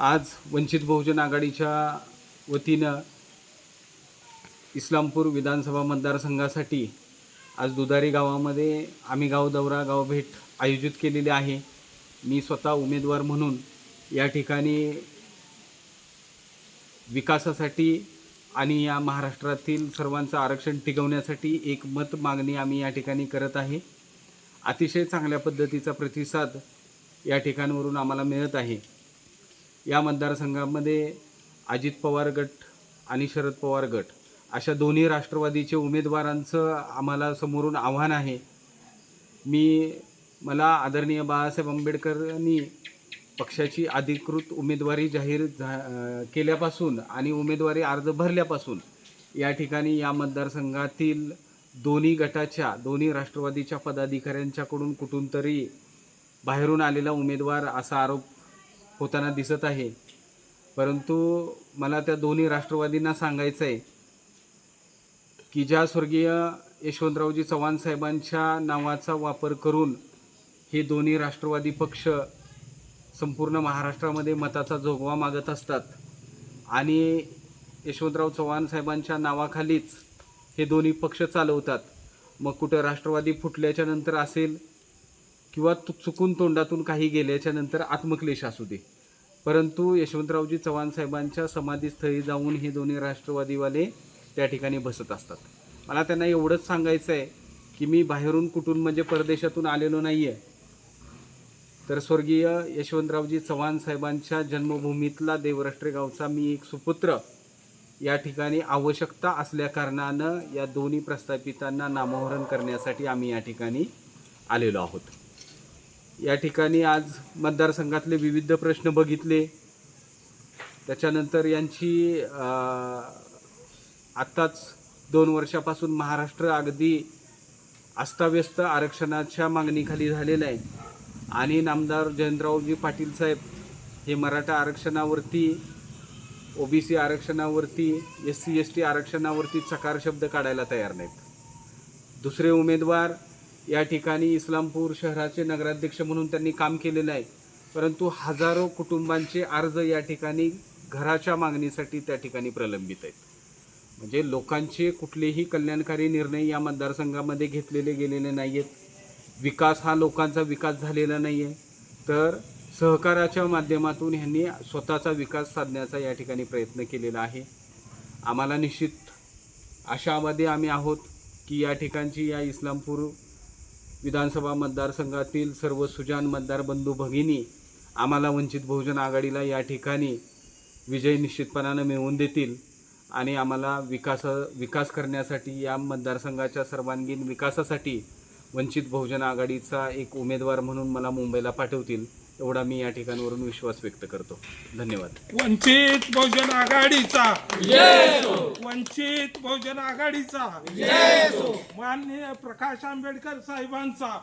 आज वंचित बहुजन आघाडीच्या वतीनं इस्लामपूर विधानसभा मतदारसंघासाठी आज दुधारी गावामध्ये आम्ही गाव दौरा गाव भेट आयोजित केलेली आहे. मी स्वतः उमेदवार म्हणून या ठिकाणी विकासासाठी आणि या महाराष्ट्रातील सर्वांचं आरक्षण टिकवण्यासाठी एक मत मागणी आम्ही या ठिकाणी करत आहे. अतिशय चांगल्या पद्धतीचा प्रतिसाद या ठिकाणवरून आम्हाला मिळत आहे. या मतदारसंघामध्ये अजित पवार गट आणि शरद पवार गट अशा दोन्ही राष्ट्रवादीचे उमेदवारांचं आम्हाला समोरून आव्हान आहे. मी मला आदरणीय बाळासाहेब आंबेडकरांनी पक्षाची अधिकृत उमेदवारी जाहीर झा केल्यापासून आणि उमेदवारी अर्ज भरल्यापासून या ठिकाणी या मतदारसंघातील दोन्ही गटाच्या दोन्ही राष्ट्रवादीच्या पदाधिकाऱ्यांच्याकडून कुठून तरी बाहेरून आलेला उमेदवार असा आरोप होताना दिसत आहे. परंतु मला त्या दोन्ही राष्ट्रवादींना सांगायचं आहे की ज्या स्वर्गीय यशवंतरावजी चव्हाण साहेबांच्या नावाचा वापर करून हे दोन्ही राष्ट्रवादी पक्ष संपूर्ण महाराष्ट्रामध्ये मताचा जोगवा मागत असतात आणि यशवंतराव चव्हाण साहेबांच्या नावाखालीच हे दोन्ही पक्ष चालवतात. मग कुठं राष्ट्रवादी फुटल्याच्या नंतर असेल किंवा तु चुकून तोंडातून काही गेल्याच्यानंतर आत्मक्लेश असू दे. परंतु यशवंतरावजी चव्हाण साहेबांच्या समाधीस्थळी जाऊन हे दोन्ही राष्ट्रवादीवाले त्या ठिकाणी बसत असतात. मला त्यांना एवढंच सांगायचं आहे की मी बाहेरून कुठून म्हणजे परदेशातून आलेलो नाही आहे तर स्वर्गीय यशवंतरावजी चव्हाण साहेबांच्या जन्मभूमीतला देवराष्ट्रे गावचा मी एक सुपुत्र या ठिकाणी आवश्यकता असल्याकारणानं या दोन्ही प्रस्थापितांना नामोहरण करण्यासाठी आम्ही या ठिकाणी आलेलो आहोत. या ठिकाणी आज मतदारसंघातले विविध प्रश्न बघितले. त्याच्यानंतर यांची आत्ताच दोन वर्षापासून महाराष्ट्र अगदी अस्ताव्यस्त आरक्षणाच्या मागणीखाली झालेलं आहे. आणि नामदार जयंतरावजी पाटील साहेब हे मराठा आरक्षणावरती ओ बी सी आरक्षणावरती एस सी एस टी आरक्षणावरती चकार शब्द काढायला तयार नाहीत. दुसरे उमेदवार या ठिकाणी इस्लामपूर शहराचे नगराध्यक्ष म्हणून त्यांनी काम केलेलं आहे. परंतु हजारो कुटुंबांचे अर्ज या ठिकाणी घराच्या मागणीसाठी त्या ठिकाणी प्रलंबित आहेत. म्हणजे लोकांचे कुठलेही कल्याणकारी निर्णय या मतदारसंघामध्ये घेतलेले गेलेले नाही आहेत विकास हा लोकांचा विकास झालेला नाही आहे तर सहकाराच्या माध्यमातून ह्यांनी स्वतःचा विकास साधण्याचा या ठिकाणी प्रयत्न केलेला आहे. आम्हाला निश्चित आशावादी आम्ही आहोत की या ठिकाणची या इस्लामपूर विधानसभा मतदारसंघातील सर्व सुजान मतदार बंधू भगिनी आम्हाला वंचित बहुजन आघाडीला या ठिकाणी विजय निश्चितपणानं मिळवून देतील आणि आम्हाला विकास विकास करण्यासाठी या मतदारसंघाच्या सर्वांगीण विकासासाठी वंचित बहुजन आघाडीचा एक उमेदवार म्हणून मला मुंबईला पाठवतील. एवढा मी या ठिकाणावरून विश्वास व्यक्त करतो. धन्यवाद. वंचित बहुजन आघाडीचा. वंचित बहुजन आघाडीचा. माननीय प्रकाश आंबेडकर साहेबांचा.